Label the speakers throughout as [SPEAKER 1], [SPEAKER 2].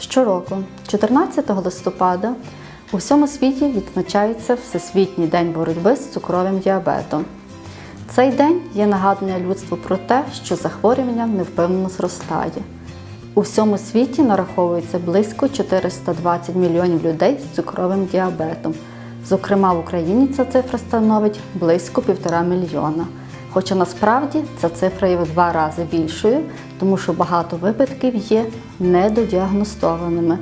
[SPEAKER 1] Щороку, 14 листопада, у всьому світі відзначається Всесвітній день боротьби з цукровим діабетом. Цей день є нагадування людству про те, що захворювання невпинно зростає. У всьому світі нараховується близько 420 мільйонів людей з цукровим діабетом. Зокрема, в Україні ця цифра становить близько півтора мільйона. Хоча насправді ця цифра є в два рази більшою, тому що багато випадків є недодіагностованими.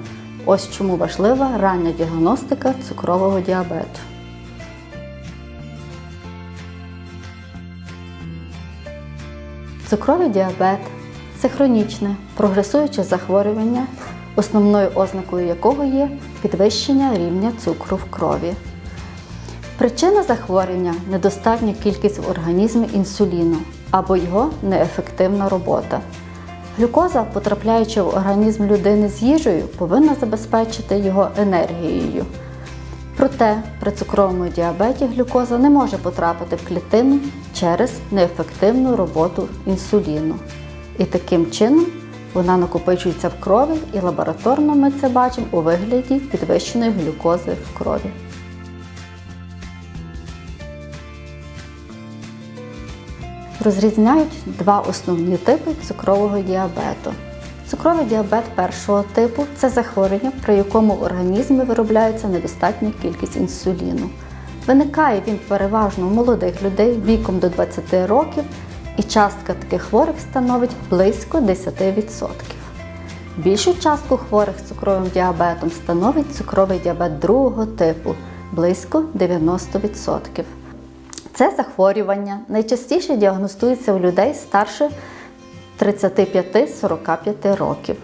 [SPEAKER 1] Ось чому важлива рання діагностика цукрового діабету. Цукровий діабет це хронічне, прогресуюче захворювання, основною ознакою якого є підвищення рівня цукру в крові. Причина захворювання недостатня кількість в організмі інсуліну або його неефективна робота. Глюкоза, потрапляючи в організм людини з їжею, повинна забезпечити його енергією. Проте при цукровому діабеті глюкоза не може потрапити в клітину через неефективну роботу інсуліну. І таким чином вона накопичується в крові, і лабораторно ми це бачимо у вигляді підвищеної глюкози в крові. Розрізняють два основні типи цукрового діабету. Цукровий діабет першого типу це захворювання, при якому в організмі виробляється недостатня кількість інсуліну. Виникає він переважно у молодих людей віком до 20 років, і частка таких хворих становить близько 10%. Більшу частку хворих з цукровим діабетом становить цукровий діабет другого типу близько 90%. Це захворювання найчастіше діагностується у людей старше 35-45 років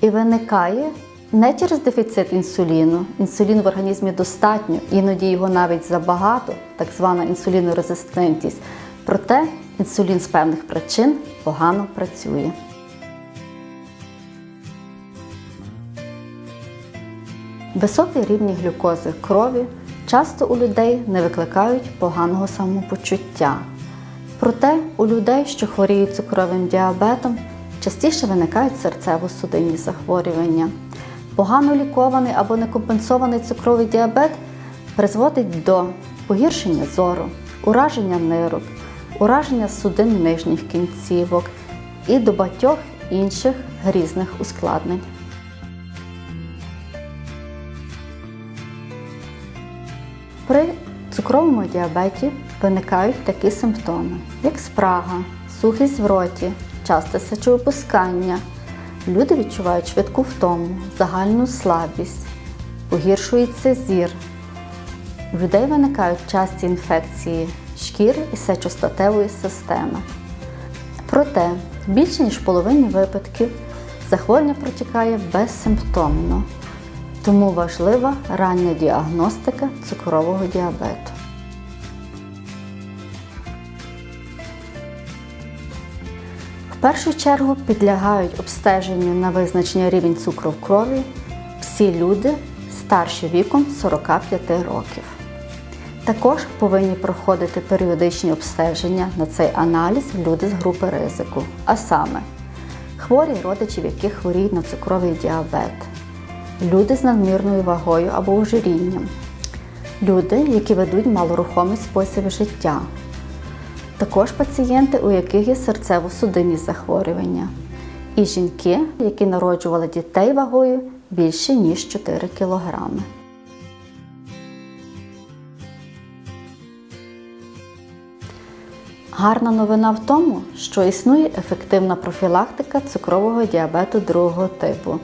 [SPEAKER 1] і виникає не через дефіцит інсуліну. Інсуліну в організмі достатньо, іноді його навіть забагато, так звана інсулінорезистентність. Проте інсулін з певних причин погано працює. Високі рівні глюкози крові часто у людей не викликають поганого самопочуття. Проте у людей, що хворіють цукровим діабетом, частіше виникають серцево-судинні захворювання. Погано лікований або некомпенсований цукровий діабет призводить до погіршення зору, ураження нирок, ураження судин нижніх кінцівок і до багатьох інших грізних ускладнень. При цукровому діабеті виникають такі симптоми, як спрага, сухість в роті, часте сечовипускання. Люди відчувають швидку втому, загальну слабість, погіршується зір. У людей виникають часті інфекції шкіри і сечостатевої системи. Проте, більше ніж в половині випадків захворювання протікає безсимптомно, тому важлива рання діагностика цукрового діабету. В першу чергу підлягають обстеженню на визначення рівень цукру в крові всі люди старші віком 45 років. Також повинні проходити періодичні обстеження на цей аналіз люди з групи ризику, а саме хворі родичів, яких хворіють на цукровий діабет, люди з надмірною вагою або ожирінням, люди, які ведуть малорухомий спосіб життя, також пацієнти, у яких є серцево-судинні захворювання, і жінки, які народжували дітей вагою більше ніж 4 кілограми. Гарна новина в тому, що існує ефективна профілактика цукрового діабету другого типу.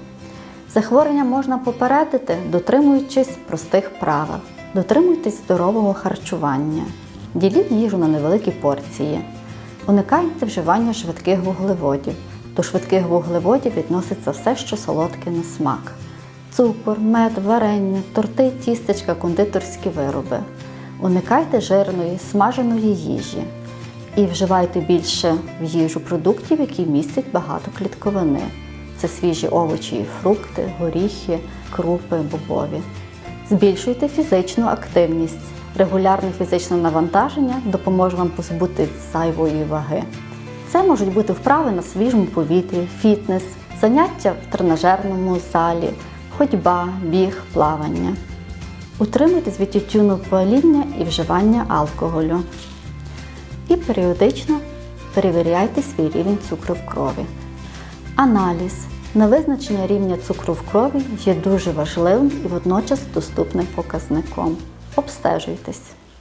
[SPEAKER 1] Захворювання можна попередити, дотримуючись простих правил. Дотримуйтесь здорового харчування, діліть їжу на невеликі порції, уникайте вживання швидких вуглеводів. До швидких вуглеводів відноситься все, що солодке на смак: цукор, мед, варення, торти, тістечка, кондитерські вироби. Уникайте жирної, смаженої їжі і вживайте більше в їжу продуктів, які містять багато клітковини. Це свіжі овочі і фрукти, горіхи, крупи, бобові. Збільшуйте фізичну активність. Регулярне фізичне навантаження допоможе вам позбути зайвої ваги. Це можуть бути вправи на свіжому повітрі, фітнес, заняття в тренажерному залі, ходьба, біг, плавання. Утримуйтесь від тютюну паління і вживання алкоголю. І періодично перевіряйте свій рівень цукру в крові. Аналіз на визначення рівня цукру в крові є дуже важливим і водночас доступним показником. Обстежуйтесь.